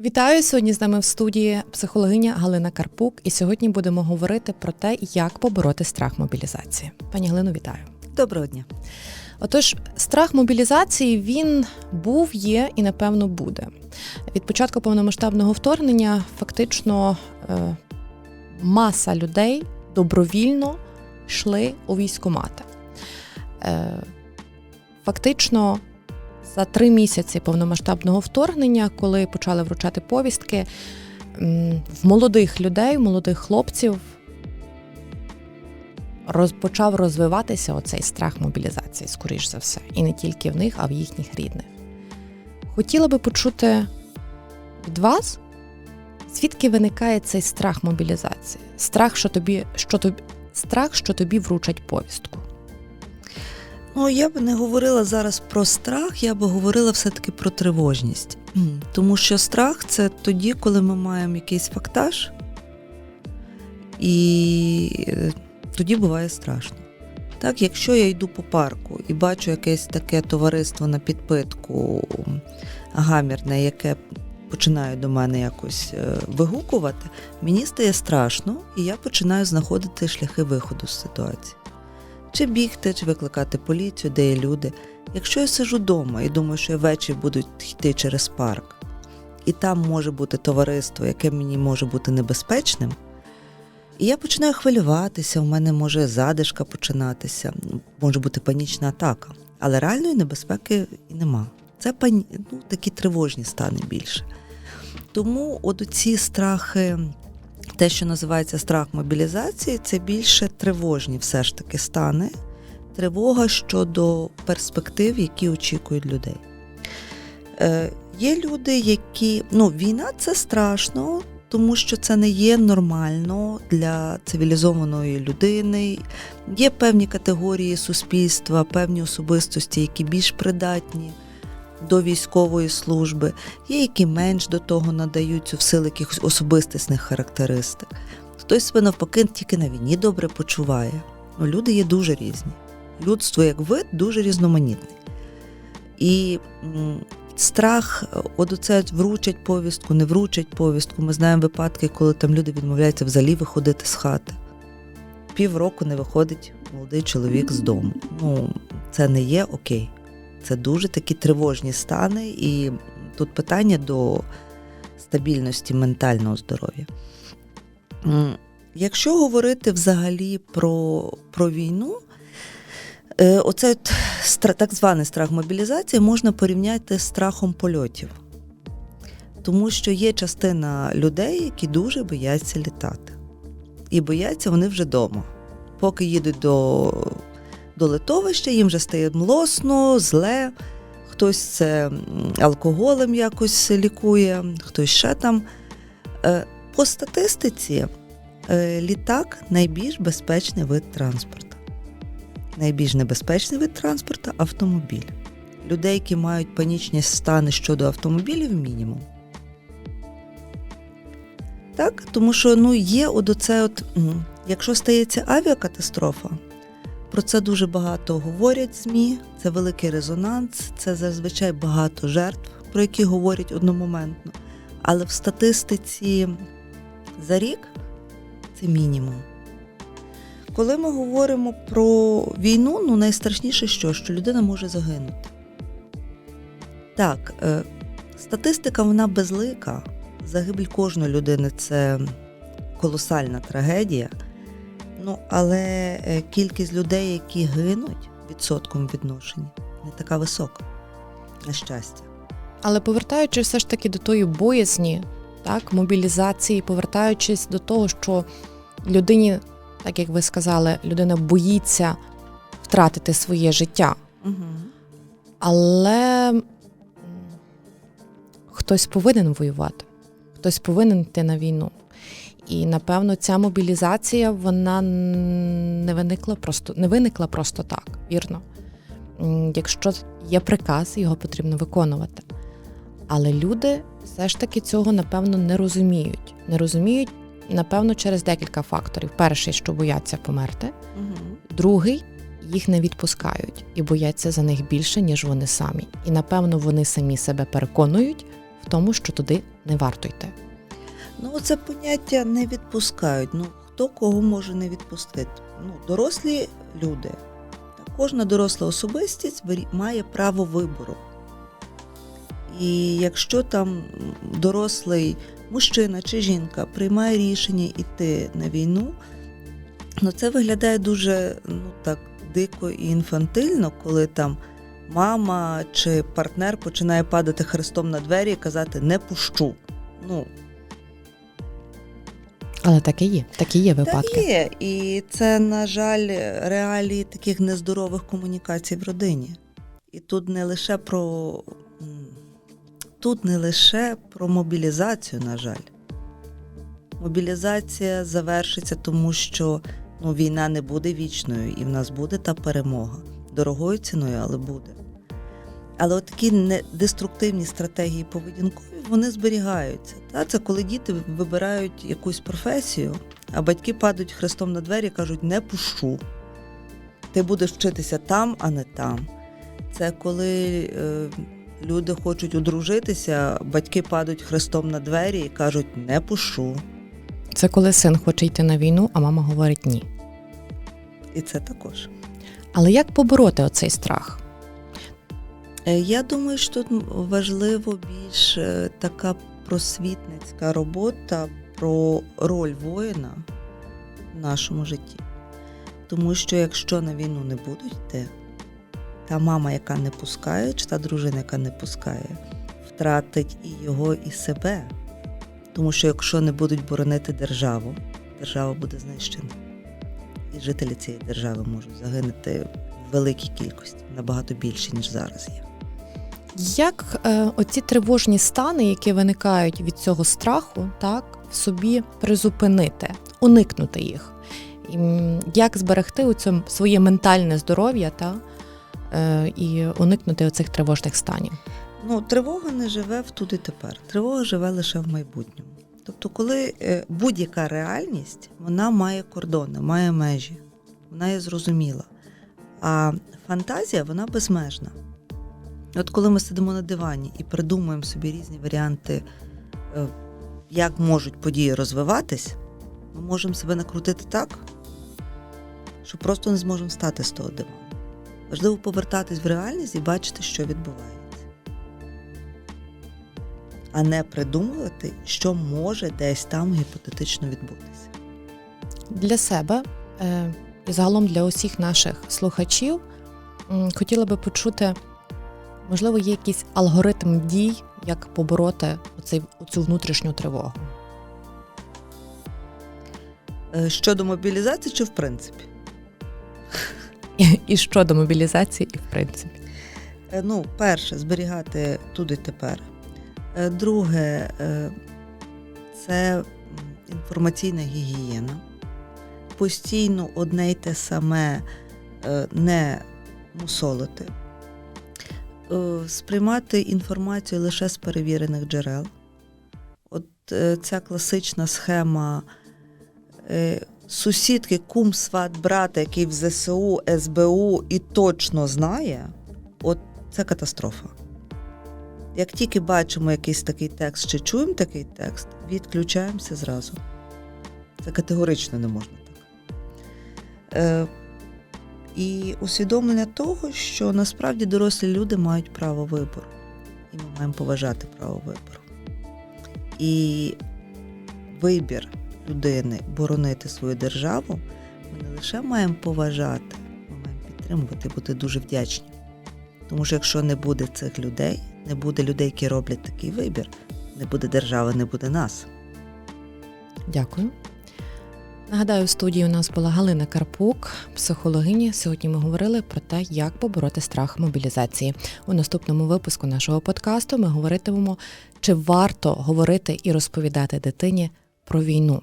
Вітаю сьогодні з нами в студії психологиня Галина Карпук, і сьогодні будемо говорити про те, як побороти страх мобілізації. Пані Галино, вітаю. Доброго дня. Отож, страх мобілізації він був, є і напевно буде. Від початку повномасштабного вторгнення фактично е, маса людей добровільно йшли у військкомати. Е, фактично, за три місяці повномасштабного вторгнення, коли почали вручати повістки, в молодих людей, в молодих хлопців розпочав розвиватися оцей страх мобілізації, скоріш за все, і не тільки в них, а в їхніх рідних. Хотіла би почути від вас, звідки виникає цей страх мобілізації? Страх, що тобі, що тобі, страх, що тобі вручать повістку. Ну, я би не говорила зараз про страх, я би говорила все-таки про тривожність. Тому що страх це тоді, коли ми маємо якийсь фактаж, і е, тоді буває страшно. Так, якщо я йду по парку і бачу якесь таке товариство на підпитку гамірне, яке починає до мене якось е, вигукувати, мені стає страшно, і я починаю знаходити шляхи виходу з ситуації. Чи бігти, чи викликати поліцію, де є люди. Якщо я сижу вдома і думаю, що я ввечері буду йти через парк, і там може бути товариство, яке мені може бути небезпечним, і я починаю хвилюватися, у мене може задишка починатися, може бути панічна атака. Але реальної небезпеки і нема. Це ну, такі тривожні стани більше. Тому от ці страхи, те, що називається страх мобілізації, це більше тривожні все ж таки стани. Тривога щодо перспектив, які очікують людей. Е, Є люди, які. Ну, війна це страшно, тому що це не є нормально для цивілізованої людини. Є певні категорії суспільства, певні особистості, які більш придатні до військової служби, є які менш до того надаються в силу якихось особистісних характеристик. Хтось себе навпаки тільки на війні добре почуває. Ну, люди є дуже різні. Людство як вид дуже різноманітний. І страх, от оце вручать повістку, не вручать повістку. Ми знаємо випадки, коли там люди відмовляються взагалі виходити з хати. Півроку не виходить молодий чоловік з дому. Ну, це не є окей. Це дуже такі тривожні стани, і тут питання до стабільності ментального здоров'я. Якщо говорити взагалі про, про війну, е, оце от стра- так званий страх мобілізації можна порівняти з страхом польотів. Тому що є частина людей, які дуже бояться літати. І бояться вони вже вдома. Поки їдуть до до литовища, їм вже стає млосно, зле, хтось це алкоголем якось лікує, хтось ще там. Е, По статистиці, е, літак найбільш безпечний вид транспорту. Найбільш небезпечний вид транспорту автомобіль. Людей, які мають панічні стани щодо автомобілів, мінімум. Так, тому що ну, є от оце от, якщо стається авіакатастрофа, про це дуже багато говорять ЗМІ, це великий резонанс, це зазвичай багато жертв, про які говорять одномоментно. Але в статистиці за рік це мінімум. Коли ми говоримо про війну, ну найстрашніше що? Що людина може загинути. Так, е, статистика вона безлика. Загибель кожної людини це колосальна трагедія. Ну, але е, кількість людей, які гинуть відсотком відношенні, не така висока. На щастя. Але повертаючись все ж таки до тої боязні, так, мобілізації, повертаючись до того, що людині, так як ви сказали, людина боїться втратити своє життя. Угу. Але хтось повинен воювати, хтось повинен йти на війну. І напевно ця мобілізація вона не виникла просто не виникла просто так, вірно. Якщо є приказ, його потрібно виконувати. Але люди все ж таки цього напевно не розуміють. Не розуміють, напевно, через декілька факторів. Перший, що бояться померти, Угу. другий їх не відпускають і бояться за них більше, ніж вони самі. І напевно вони самі себе переконують в тому, що туди не варто йти. Ну, це поняття не відпускають. Ну, хто кого може не відпустити? Ну, дорослі люди. Кожна доросла особистість має право вибору. І якщо там дорослий мужчина чи жінка приймає рішення йти на війну, ну це виглядає дуже ну, так, дико і інфантильно, коли там мама чи партнер починає падати хрестом на двері і казати не пущу. Ну, Але так і є, такі є випадки. так є. І це, на жаль, реалії таких нездорових комунікацій в родині. І тут не лише про тут не лише про мобілізацію, на жаль. Мобілізація завершиться, тому що ну, війна не буде вічною, і в нас буде та перемога. Дорогою ціною, але буде. Але от такі деструктивні стратегії поведінкові вони зберігаються. Та? Це коли діти вибирають якусь професію, а батьки падають хрестом на двері і кажуть: не пущу. Ти будеш вчитися там, а не там. Це коли е, люди хочуть одружитися, батьки падають хрестом на двері і кажуть: не пущу. Це коли син хоче йти на війну, а мама говорить ні. І це також. Але як побороти оцей страх? Е, Я думаю, що тут важливо більш е, така просвітницька робота про роль воїна в нашому житті. Тому що якщо на війну не будуть йти, та мама, яка не пускає, чи та дружина, яка не пускає, втратить і його, і себе. Тому що якщо не будуть боронити державу, держава буде знищена. І жителі цієї держави можуть загинути в великій кількості, набагато більше, ніж зараз є. Як е, оці тривожні стани, які виникають від цього страху, так собі призупинити, уникнути їх? Як зберегти у цьому своє ментальне здоров'я та е, і уникнути оцих тривожних станів? Ну, тривога не живе в тут і тепер. Тривога живе лише в майбутньому. Тобто, коли е, будь-яка реальність вона має кордони, має межі, вона є зрозуміла. А фантазія вона безмежна. От коли ми сидимо на дивані і придумуємо собі різні варіанти, е, як можуть події розвиватись, ми можемо себе накрутити так, що просто не зможемо встати з того дивану. Важливо повертатись в реальність і бачити, що відбувається а не придумувати, що може десь там гіпотетично відбутися. Для себе е, і загалом для усіх наших слухачів хотіла би почути, можливо, є якийсь алгоритм дій, як побороти оцей, оцю внутрішню тривогу. Е, Щодо мобілізації, чи в принципі? І, і щодо мобілізації, і в принципі. Е, Ну, перше, зберігати тут і тепер. Е, Друге, це інформаційна гігієна. Постійно одне й те саме не мусолити. Е, Сприймати інформацію лише з перевірених джерел. От е, ця класична схема е, сусідки, кум, сват, брата, який в ЗСУ, СБУ і точно знає, от це катастрофа. Як тільки бачимо якийсь такий текст чи чуємо такий текст, відключаємося зразу. Це категорично не можна так. І усвідомлення того, що насправді дорослі люди мають право вибору. І ми маємо поважати право вибору. І вибір людини боронити свою державу ми не лише маємо поважати, ми маємо підтримувати, бути дуже вдячні. Тому що якщо не буде цих людей, не буде людей, які роблять такий вибір, не буде держави, не буде нас. Дякую. Нагадаю, в студії у нас була Галина Карпук, психологиня. Сьогодні ми говорили про те, як побороти страх мобілізації. У наступному випуску нашого подкасту ми говоритимемо, чи варто говорити і розповідати дитині про війну.